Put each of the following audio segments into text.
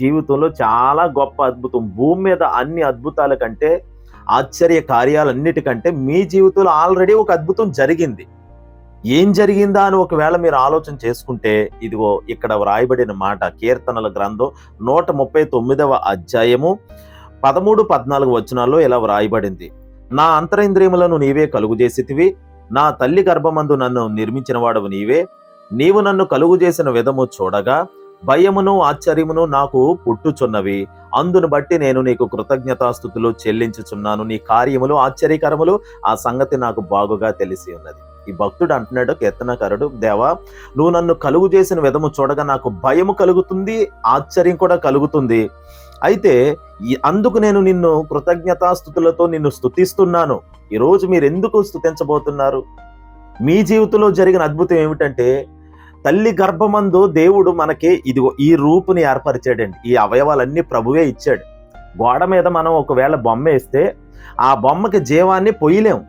జీవితంలో చాలా గొప్ప అద్భుతం. భూమి మీద అన్ని అద్భుతాల కంటే ఆశ్చర్య కార్యాలన్నిటికంటే మీ జీవితంలో ఆల్రెడీ ఒక అద్భుతం జరిగింది. ఏం జరిగిందా అని ఒకవేళ మీరు ఆలోచన చేసుకుంటే ఇదిగో ఇక్కడ వ్రాయబడిన మాట కీర్తనల గ్రంథం నూట ముప్పై తొమ్మిదవ అధ్యాయము పదమూడు పద్నాలుగు వచనాల్లో ఇలా వ్రాయబడింది. నా అంతరేంద్రియములను నీవే కలుగు చేసితివి నా తల్లి గర్భమందు నన్ను నిర్మించిన వాడవు నీవే. నీవు నన్ను కలుగు చేసిన విధము చూడగా భయమును ఆశ్చర్యమును నాకు పుట్టుచున్నవి. అందును బట్టి నేను నీకు కృతజ్ఞతాస్థుతులు చెల్లించుచున్నాను. నీ కార్యములు ఆశ్చర్యకరములు ఆ సంగతి నాకు బాగుగా తెలిసి ఉన్నది. ఈ భక్తుడు అంటున్నాడు కీర్తనకారుడు దేవా నువ్వు నన్ను కలుగు చేసిన విధము చూడగా నాకు భయము కలుగుతుంది ఆశ్చర్యం కూడా కలుగుతుంది. అయితే అందుకు నేను నిన్ను కృతజ్ఞతాస్థుతులతో నిన్ను స్థుతిస్తున్నాను ఈరోజు మీరు ఎందుకు స్థుతించబోతున్నారు మీ జీవితంలో జరిగిన అద్భుతం ఏమిటంటే తల్లి గర్భమందు దేవుడు మనకి ఇదిగో ఈ రూపుని ఏర్పరిచాడండి. ఈ అవయవాలన్నీ ప్రభువే ఇచ్చాడు. గోడ మీద మనం ఒకవేళ బొమ్మ వేస్తే ఆ బొమ్మకి జీవాన్ని పొయ్యలేం.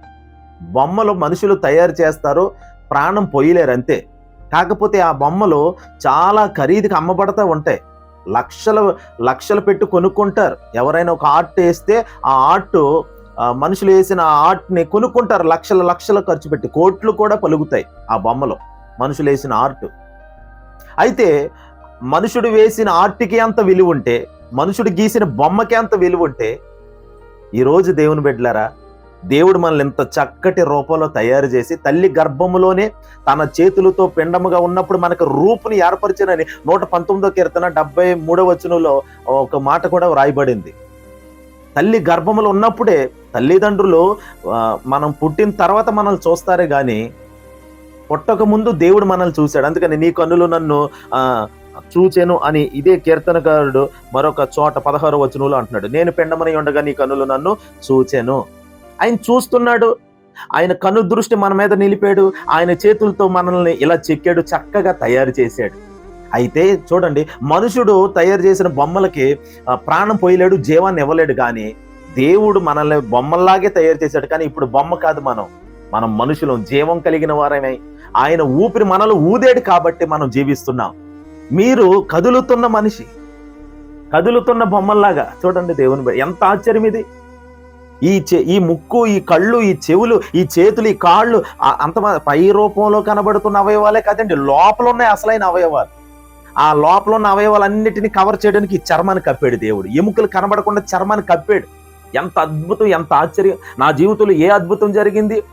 బొమ్మలు మనుషులు తయారు చేస్తారు ప్రాణం పొయ్యలేరు అంతే. కాకపోతే ఆ బొమ్మలు చాలా ఖరీదుకి అమ్మబడతా ఉంటాయి. లక్షల లక్షలు పెట్టి కొనుక్కుంటారు. ఎవరైనా ఒక ఆర్ట్ వేస్తే ఆ ఆర్ట్ మనుషులు వేసిన ఆర్ట్ని కొనుక్కుంటారు. లక్షల లక్షలు ఖర్చు పెట్టి కోట్లు కూడా పలుకుతాయి ఆ బొమ్మలో. మనుషులు వేసిన ఆర్ట్. అయితే మనుషుడు వేసిన ఆర్ట్కి అంత విలువ ఉంటే మనుషుడు గీసిన బొమ్మకి అంత విలువ ఉంటే ఈరోజు దేవుని బిడ్డలారా దేవుడు మనల్ని ఇంత చక్కటి రూపంలో తయారు చేసి తల్లి గర్భములోనే తన చేతులతో పిండముగా ఉన్నప్పుడు మనకు రూపుని ఏర్పరిచినని నూట పంతొమ్మిదో కీర్తన డెబ్బై మూడవ వచనంలో ఒక మాట కూడా వ్రాయబడింది. తల్లి గర్భములో ఉన్నప్పుడే తల్లిదండ్రులు మనం పుట్టిన తర్వాత మనల్ని చూస్తారే కానీ పుట్టక ముందు దేవుడు మనల్ని చూశాడు. అందుకని నీ కన్నులు నన్ను ఆ చూచెను అని ఇదే కీర్తనకారుడు మరొక చోట పదహారు వచనంలో అంటున్నాడు. నేను పెండమని ఉండగా నీ కన్నులు నన్ను చూచెను. ఆయన చూస్తున్నాడు. ఆయన కను దృష్టి మన మీద నిలిపాడు. ఆయన చేతులతో మనల్ని ఇలా చెక్కాడు. చక్కగా తయారు చేశాడు. అయితే చూడండి మనుషుడు తయారు చేసిన బొమ్మలకి ప్రాణం పోయలేడు జీవాన్ని ఇవ్వలేడు. కానీ దేవుడు మనల్ని బొమ్మల్లాగే తయారు చేశాడు. కానీ ఇప్పుడు బొమ్మ కాదు మనం. మనం మనుషులం జీవం కలిగిన వారమై. ఆయన ఊపిరి మనలో ఊదేడు కాబట్టి మనం జీవిస్తున్నాం. మీరు కదులుతున్న మనిషి కదులుతున్న బొమ్మల్లాగా చూడండి దేవుని ఎంత ఆశ్చర్యం ఇది. ఈ చె ఈ ముక్కు ఈ కళ్ళు ఈ చెవులు ఈ చేతులు ఈ కాళ్ళు అంత పై రూపంలో కనబడుతున్న అవయవాలే కాదండి లోపల ఉన్నాయి అసలైన అవయవాలు. ఆ లోపల ఉన్న అవయవాలన్నిటిని కవర్ చేయడానికి ఈ చర్మాన్ని కప్పాడు దేవుడు. ఎముకలు కనబడకుండా చర్మాన్ని కప్పాడు. ఎంత అద్భుతం ఎంత ఆశ్చర్యం. నా జీవితంలో ఏ అద్భుతం జరిగింది?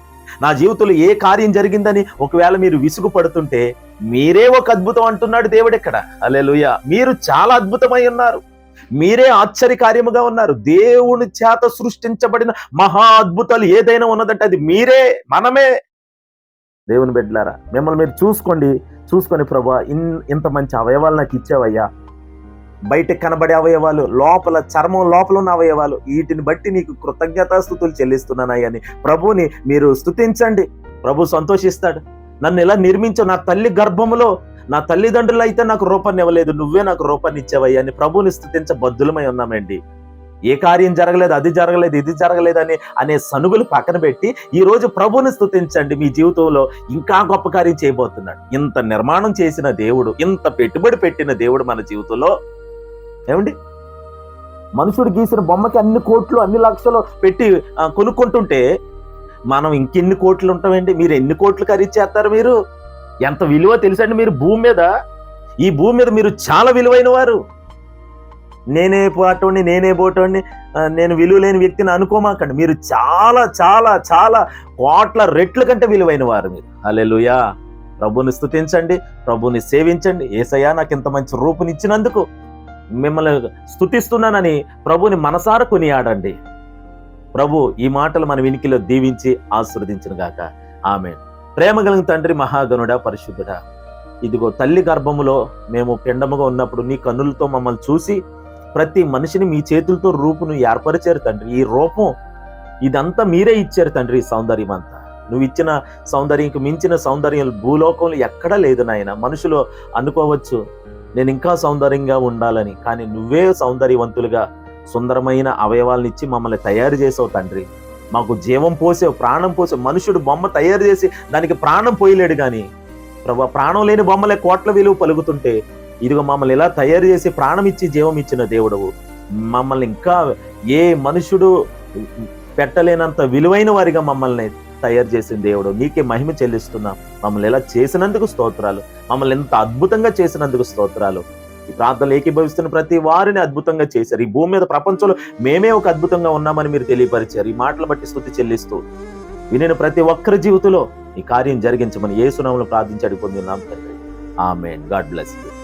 నా జీవితంలో ఏ కార్యం జరిగిందని ఒకవేళ మీరు విసుగు పడుతుంటే మీరే ఒక అద్భుతం అంటున్నాడు దేవుడు ఇక్కడ. అలెలుయ మీరు చాలా అద్భుతమై ఉన్నారు. మీరే ఆశ్చర్య కార్యముగా ఉన్నారు. దేవుని చేత సృష్టించబడిన మహా అద్భుతాలు ఏదైనా ఉన్నదంటే అది మీరే మనమే. దేవుని బిడ్డలారా మిమ్మల్ని మీరు చూసుకోండి. చూసుకొని ప్రభా ఇన్ ఇంత మంచి అవయవాలు నాకు ఇచ్చావయ్యా. బయట కనబడే అవయవాలు లోపల చర్మం లోపల ఉన్న అవయవాలు వీటిని బట్టి నీకు కృతజ్ఞతాస్థుతులు చెల్లిస్తున్నానయ్యని అని ప్రభుని మీరు స్తుతించండి. ప్రభు సంతోషిస్తాడు. నన్ను ఎలా నిర్మించు నా తల్లి గర్భములో నా తల్లిదండ్రులు అయితే నాకు రూపాన్ని ఇవ్వలేదు నువ్వే నాకు రూపాన్ని ఇచ్చావయ్యా అని ప్రభుని స్థుతించ బద్దులమై ఉన్నామండి. ఏ కార్యం జరగలేదు అది జరగలేదు ఇది జరగలేదు అని అనే సనుగులు పక్కన పెట్టి ఈ రోజు ప్రభుని స్థుతించండి మీ జీవితంలో ఇంకా గొప్ప కార్యం చేయబోతున్నాడు. ఇంత నిర్మాణం చేసిన దేవుడు ఇంత పెట్టుబడి పెట్టిన దేవుడు మన జీవితంలో ఏమండి? మనుషుడు గీసిన బొమ్మకి అన్ని కోట్లు అన్ని లక్షలు పెట్టి కొనుక్కుంటుంటే మనం ఇంకెన్ని కోట్లు ఉంటామండి? మీరు ఎన్ని కోట్లు ఖరీదు చేస్తారు మీరు? ఎంత విలువ తెలుసండి మీరు భూమి మీద? ఈ భూమి మీద మీరు చాలా విలువైన వారు. నేనే పోటోని నేనే పోటోని నేను విలువ లేని వ్యక్తిని అనుకోమాకండి. మీరు చాలా చాలా చాలా కోట్ల రెట్ల కంటే విలువైన వారు మీరు. అలెలుయా ప్రభుని స్థుతించండి ప్రభుని సేవించండి. ఏసయ్యా నాకు ఇంత మంచి రూపునిచ్చినందుకు మిమ్మల్ని స్థుతిస్తున్నానని ప్రభుని మనసార కొనియాడండి. ప్రభు ఈ మాటలు మన వినికిలో దీవించి ఆశీర్వదించిన గాక. ఆమె ప్రేమ కలిగిన తండ్రి మహాగనుడ పరిశుద్ధుడా ఇదిగో తల్లి గర్భములో మేము పిండముగా ఉన్నప్పుడు నీ కన్నులతో మమ్మల్ని చూసి ప్రతి మనిషిని మీ చేతులతో రూపును ఏర్పరిచారు తండ్రి. ఈ రూపం ఇదంతా మీరే ఇచ్చారు తండ్రి ఈ సౌందర్యం అంతా. నువ్వు ఇచ్చిన సౌందర్యంకి మించిన సౌందర్యం భూలోకంలో ఎక్కడా లేదు నాయన. మనుషులు అనుకోవచ్చు నేను ఇంకా సౌందర్యంగా ఉండాలని కానీ నువ్వే సౌందర్యవంతులుగా సుందరమైన అవయవాలను ఇచ్చి మమ్మల్ని తయారు చేసావు తండ్రి. మాకు జీవం పోసావు ప్రాణం పోసావు మనుషుడు బొమ్మ తయారు చేసి దానికి ప్రాణం పోయలేడు కానీ ప్రభా ప్రాణం లేని బొమ్మలే కోట్ల విలువ పలుకుతుంటే ఇదిగో మమ్మల్ని ఇలా తయారు చేసి ప్రాణం ఇచ్చి జీవం ఇచ్చిన దేవుడవు. మమ్మల్ని ఇంకా ఏ మనుషుడు పెట్టలేనంత విలువైన వారిగా మమ్మల్ని తయారు చేసిన దేవుడు. నీకే మహిమ చెల్లిస్తున్నాం. మమ్మల్ని ఇలా చేసినందుకు స్తోత్రాలు? మమ్మల్ని ఎంత అద్భుతంగా చేసినందుకు స్తోత్రాలు? ఈ ప్రాంతంలో ఏకీభవిస్తున్న ప్రతి వారిని అద్భుతంగా చేశారు. ఈ భూమి మీద ప్రపంచంలో మేమే ఒక అద్భుతంగా ఉన్నామని మీరు తెలియపరిచారు. ఈ మాటలు బట్టి స్థుతి చెల్లిస్తూ వినిన ప్రతి ఒక్కరి జీవితంలో ఈ కార్యం జరిగించమని ఏ సునాములు ప్రార్థించి అడిగి పొందినాం తండ్రి. ఆమె గాడ్ బ్లెస్ యూ.